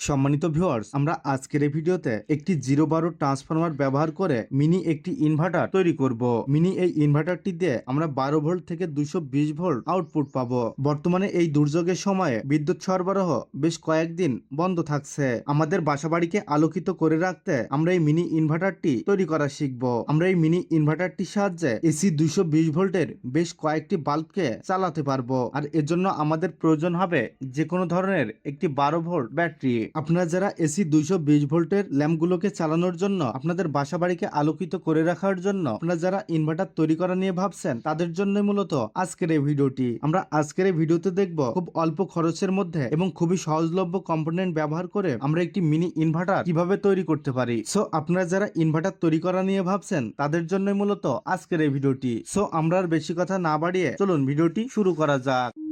সম্মানিত ভিউয়ার্স আমরা আজকের এই ভিডিওতে একটি জিরো বারো ট্রান্সফরমার ব্যবহার করে মিনি একটি ইনভার্টার তৈরি করব। মিনি এই ইনভার্টারটি দিয়ে আমরা বারো ভোল্ট থেকে দুশো বিশ ভোল্ট আউটপুট পাবো। বর্তমানে এই দুর্যোগের সময়ে বিদ্যুৎ সরবরাহ বেশ কয়েকদিন বন্ধ থাকছে। আমাদের বাসাবাড়িকে আলোকিত করে রাখতে আমরা এই মিনি ইনভার্টারটি তৈরি করা শিখব। আমরা এই মিনি ইনভার্টারটির সাহায্যে এসি দুইশো বিশ ভোল্টের বেশ কয়েকটি বাল্বকে চালাতে পারব। আর এর জন্য আমাদের প্রয়োজন হবে যে কোনো ধরনের একটি বারো ভোল্ট ব্যাটারি। আপনারা যারা এসি দুইশো বিশ ভোল্টের ল্যাম্পগুলোকে চালানোর জন্য, আপনাদের বাসা বাড়িকে আলোকিত করে রাখার জন্য আপনারা যারা ইনভার্টার তৈরি করা নিয়ে ভাবছেন, তাদের জন্য মূলত আজকের এই ভিডিওটি। আমরা আজকের এই ভিডিওতে দেখব খুব অল্প খরচের মধ্যে এবং খুবই সহজলভ্য কম্পোনেন্ট ব্যবহার করে আমরা একটি মিনি ইনভার্টার কীভাবে তৈরি করতে পারি। সো, আপনারা যারা ইনভার্টার তৈরি করা নিয়ে ভাবছেন, তাদের জন্য মূলত আজকের এই ভিডিওটি। সো, আমরা আর বেশি কথা না বাড়িয়ে চলুন ভিডিওটি শুরু করা যাক।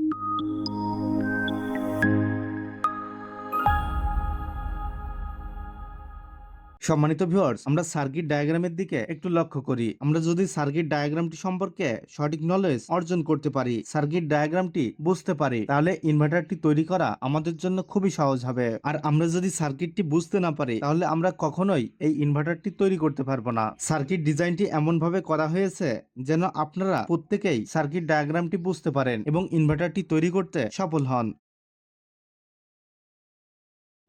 সম্মানিত ভিউয়ার্স আমরা সার্কিট ডায়াগ্রামের দিকে একটু লক্ষ্য করি। আমরা যদি সার্কিট ডায়াগ্রামটি সম্পর্কে সঠিক নলেজ অর্জন করতে পারি সার্কিট ডায়াগ্রামটি বুঝতে পারি, তাহলে ইনভার্টারটি তৈরি করা আমাদের জন্য খুবই সহজ হবে। আর আমরা যদি সার্কিটটি বুঝতে না পারি, তাহলে আমরা কখনোই এই ইনভার্টারটি তৈরি করতে পারব না। সার্কিট ডিজাইনটি এমন ভাবে করা হয়েছে যেন আপনারা প্রত্যেকেই সার্কিট ডায়াগ্রামটি বুঝতে পারেন এবং ইনভার্টারটি তৈরি করতে সফল হন।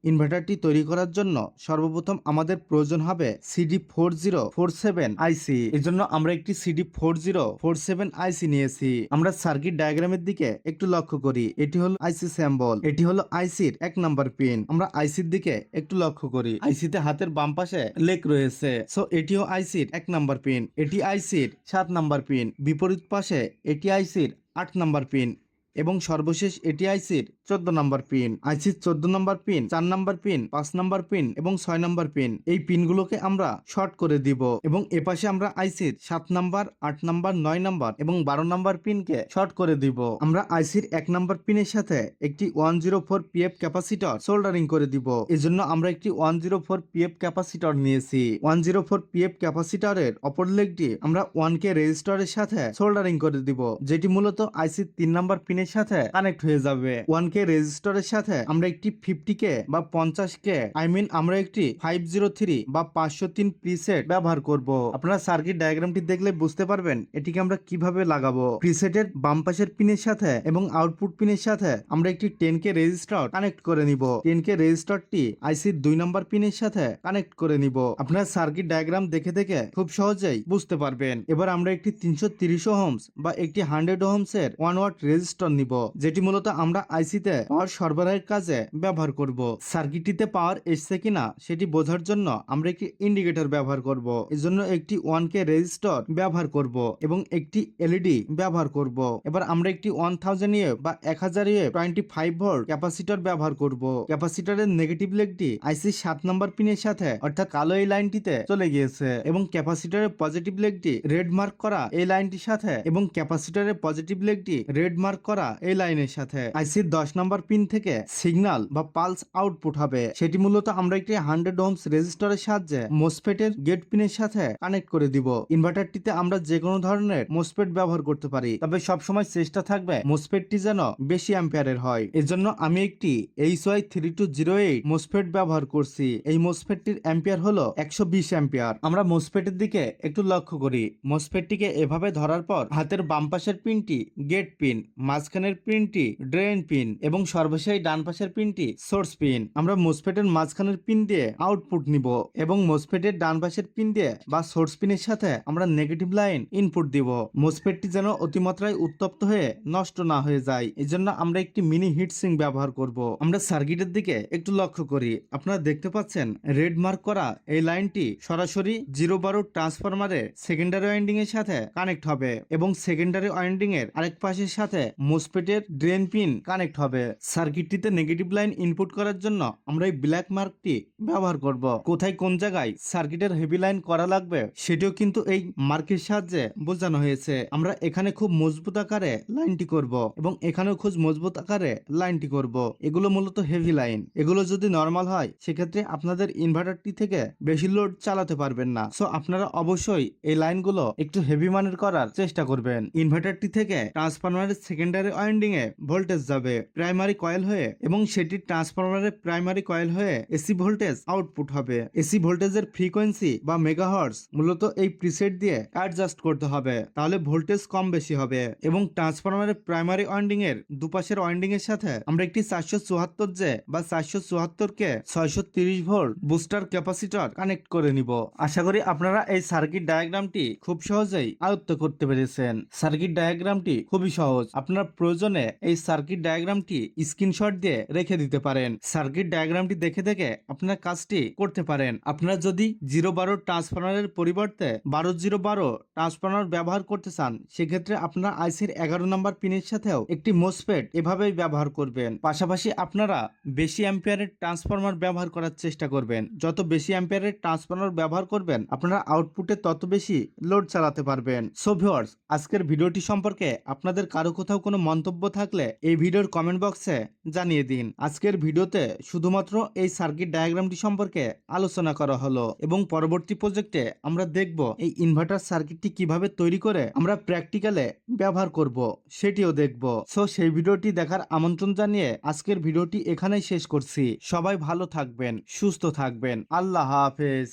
ইনভার্টারটি তৈরি করার জন্য সর্বপ্রথম আমাদের প্রয়োজন হবে CD four zero four seven IC. এর জন্য আমরা একটি CD four zero four seven IC নিয়েছি। আমরা সার্কিট ডায়াগ্রামের দিকে একটু লক্ষ্য করি। এটি হলো আইসি স্যাম্বল। এটি হলো আইসির এক নাম্বার পিন। আমরা আইসির দিকে একটু লক্ষ্য করি। আইসিতে হাতের বাম পাশে লেক রয়েছে। সো এটিও আইসির এক নাম্বার পিন। এটি আইসির সাত নাম্বার পিন। বিপরীত পাশে এটি আইসির আট নাম্বার পিন। এবং সর্বশেষ এটি আইসির চোদ্দ নম্বর পিন আইসির চোদ্দ নম্বর পিন, চার নম্বর পিন, পাঁচ নম্বর পিন এবং ছয় নম্বর পিন। এই পিনগুলোকে আমরা শর্ট করে দিব এবং এপাশে আমরা আইসির সাত নম্বর, আট নাম্বার, নয় নাম্বার এবং বারো নাম্বার পিনকে শর্ট করে দিব। আমরা আইসির এক নাম্বার পিনের সাথে একটি one zero four pF capacitor soldering করে দিব। এজন্য আমরা একটি one zero four pF capacitor নিয়েছি। ওয়ান জিরো ফোর পিএফ ক্যাপাসিটরের অপর লেগটি আমরা ওয়ান কে রেজিস্টারের সাথে সোল্ডারিং করে দিব, যেটি মূলত আইসির তিন নাম্বার পিনের সাথে কানেক্ট হয়ে যাবে। ওয়ান কে রেজিস্টারের সাথে আমরা একটি ফিফটি কে বা পঞ্চাশ কে আই মিন আমরা একটি ফাইভ জিরো থ্রি বা পাঁচশো তিন প্রিসেট ব্যবহার করব। আপনারা সার্কিট ডায়াগ্রামটি দেখলে বুঝতে পারবেন এটিকে আমরা কীভাবে লাগাবো। প্রিসেটের বাম পাশের পিনের সাথে এবং আউটপুট পিনের সাথে আমরা একটি টেন কে রেজিস্টার কানেক্ট করে নিব। টেন কে রেজিস্টারটি আইসির দুই নম্বর পিনের সাথে কানেক্ট করে নিব। আপনারা সার্কিট ডায়াগ্রাম দেখে দেখে খুব সহজেই বুঝতে পারবেন। এবার আমরা একটি তিনশো তিরিশ হোমস বা একটি হান্ড্রেড হোমস এর ওয়ান ওয়াট রেজিস্টার নিব, যেটি মূলত আমরা আইসিতে পাওয়ার সরবরাহের কাজে ব্যবহার করব। সার্কিটটিতে পাওয়ার এসছে কিনা সেটি বোঝার জন্য আমরা একটি ইন্ডিকেটর ব্যবহার করব। এজন্য একটি ওয়ান কে রেজিস্টর ব্যবহার করব এবং একটি এলইডি ব্যবহার করব। এবার আমরা একটি ওয়ান থাউজেন্ড ইয়ে বা এক হাজার ইয়ে টোয়েন্টি ফাইভ ভোল্ট ক্যাপাসিটর ব্যবহার করব। ক্যাপাসিটরের নেগেটিভ লেগটি আইসি সাত নম্বর পিনের সাথে অর্থাৎ কালো এই লাইনটিতে চলে গিয়েছে এবং ক্যাপাসিটরের পজিটিভ লেগটি রেড মার্ক করা এই লাইনটির সাথে এবং ক্যাপাসিটরের পজিটিভ লেগটি রেড মার্ক করা এই লাইনের সাথে। আইসির দশ নম্বর পিন থেকে সিগন্যাল বা পালস আউটপুট হবে। সেটি মূলত আমরা একটি হান্ড্রেড ওহমস রেজিস্টারের সাহায্যে মোসফেটের গেট পিনের সাথে কানেক্ট করে দিব। ইনভার্টারটিতে আমরা যে কোনো ধরনের মোসফেট ব্যবহার করতে পারি, তবে সবসময় চেষ্টা থাকবে মোসফেটটি যেন বেশি অ্যাম্পিয়ারের হয়। এর জন্য আমি একটি H Y three two zero eight MOSFET ব্যবহার করছি। এই মোসফেটটির অ্যাম্পিয়ার হলো একশো বিশ অ্যাম্পিয়ার। আমরা মোসফেটের দিকে একটু লক্ষ্য করি। মোসফেটটিকে এভাবে ধরার পর হাতের বাম পাশের পিনটি গেট পিন, মাঝখানের পিনটি ড্রেন পিন এবং সর্বশেষ ডান পাশের পিনটি সোর্স পিন। আমরা মোসফেটের মাঝখানের পিন দিয়ে আউটপুট নিব এবং মোসফেটের ডান পাশের পিন দিয়ে বা সোর্স পিনের সাথে আমরা নেগেটিভ লাইন ইনপুট দিব। মোসফেটটি যেন অতিমাত্রায় উত্তপ্ত হয়ে নষ্ট না হয়ে যায়। এজন্য আমরা একটি মিনি হিট সিং ব্যবহার করব। আমরা সার্কিটের দিকে একটু লক্ষ্য করি। আপনারা দেখতে পাচ্ছেন রেড মার্ক করা এই লাইনটি সরাসরি জিরো বারো ট্রান্সফরমারের সেকেন্ডারি ওয়াইন্ডিং এর সাথে কানেক্ট হবে এবং সেকেন্ডারি ওয়াইন্ডিং এর আরেক পাশের সাথে মোসফেটের ড্রেন পিন কানেক্ট হবে। সার্কিটটিতে নেগেটিভ লাইন ইনপুট করার জন্য আমরা এই ব্ল্যাক মার্কটি ব্যবহার করব। কোথায় কোন জায়গায় সার্কিটের হেভি লাইন করা লাগবে সেটিও কিন্তু এই মার্কের সাহায্যে বোঝানো হয়েছে। আমরা এখানে খুব মজবুত আকারে লাইনটি করব এবং এখানেও খুব মজবুত আকারে লাইনটি করব। এগুলো মূলত হেভি লাইন এগুলো যদি নর্মাল হয়, সেক্ষেত্রে আপনাদের ইনভার্টারটি থেকে বেশি লোড চালাতে পারবেন না। সো আপনারা অবশ্যই এই লাইনগুলো একটু হেভি মানের করার চেষ্টা করবেন। ইনভার্টারটি থেকে ট্রান্সফরমারের সেকেন্ডারি ওয়াইন্ডিং এ ভোল্টেজ যাবে। প্রাইমারি কয়েল হয়ে এবং সেটি ট্রান্সফরমারের প্রাইমারি কয়েল হয়ে এসি ভোল্টেজ আউটপুট হবে। এসি ভোল্টেজের ফ্রিকোয়েন্সি বা মেগাহার্স মূলত এই প্রিসেট দিয়ে অ্যাডজাস্ট করতে হবে। তাহলে ভোল্টেজ কম বেশি হবে এবং ট্রান্সফরমারের প্রাইমারি ওয়াইন্ডিং এর দুপাশের ওয়াইন্ডিং এর সাথে আমরা একটি চারশো চুয়াত্তর জে বা চারশো চুয়াত্তর কে ছয়শো তিরিশ ভোল্ট বুস্টার ক্যাপাসিটর কানেক্ট করে নিব। আশা করি আপনারা এই সার্কিট ডায়াগ্রামটি খুব সহজেই আয়ত্ত করতে পেরেছেন। সার্কিট ডায়াগ্রামটি খুবই সহজ। আপনার প্রয়োজনে এই সার্কিট ডায়াগ্রামটি স্ক্রিনশট দিয়ে রেখে দিতে পারেন? সার্কিট ডায়াগ্রামটি দেখে দেখে আপনার কাজটি করতে পারেন। আপনারা যদি জিরো বারো ট্রান্সফরমারের পরিবর্তে বারো জিরো বারো ট্রান্সফরমার ব্যবহার করতে চান, সেক্ষেত্রে আপনারা আইসির এগারো নম্বর পিনের সাথেও একটি মোসপেট এভাবেই ব্যবহার করবেন। পাশাপাশি আপনারা বেশি অ্যাম্পিয়ারের ট্রান্সফরমার ব্যবহার করার চেষ্টা করবেন। যত বেশি অ্যাম্পিয়ারের ট্রান্সফরমার ব্যবহার করবেন, আপনারা আউটপুটে তত বেশি লোড চালাতে পারবেন। সো আজকের ভিডিওটি সম্পর্কে আপনাদের কারও কোথাও কোনো মন্তব্য থাকলে এই ভিডিওর কমেন্ট বক্সে জানিয়ে দিন, আজকের ভিডিওতে শুধুমাত্র এই সার্কিট ডায়াগ্রামটি সম্পর্কে আলোচনা করা হলো এবং পরবর্তী প্রজেক্টে আমরা দেখব এই ইনভার্টার সার্কিটটি কীভাবে তৈরি করে আমরা প্র্যাকটিক্যালে ব্যবহার করব, সেটিও দেখব। সো সেই ভিডিওটি দেখার আমন্ত্রণ জানিয়ে আজকের ভিডিওটি এখানেই শেষ করছি। সবাই ভালো থাকবেন, সুস্থ থাকবেন। আল্লাহ হাফেজ।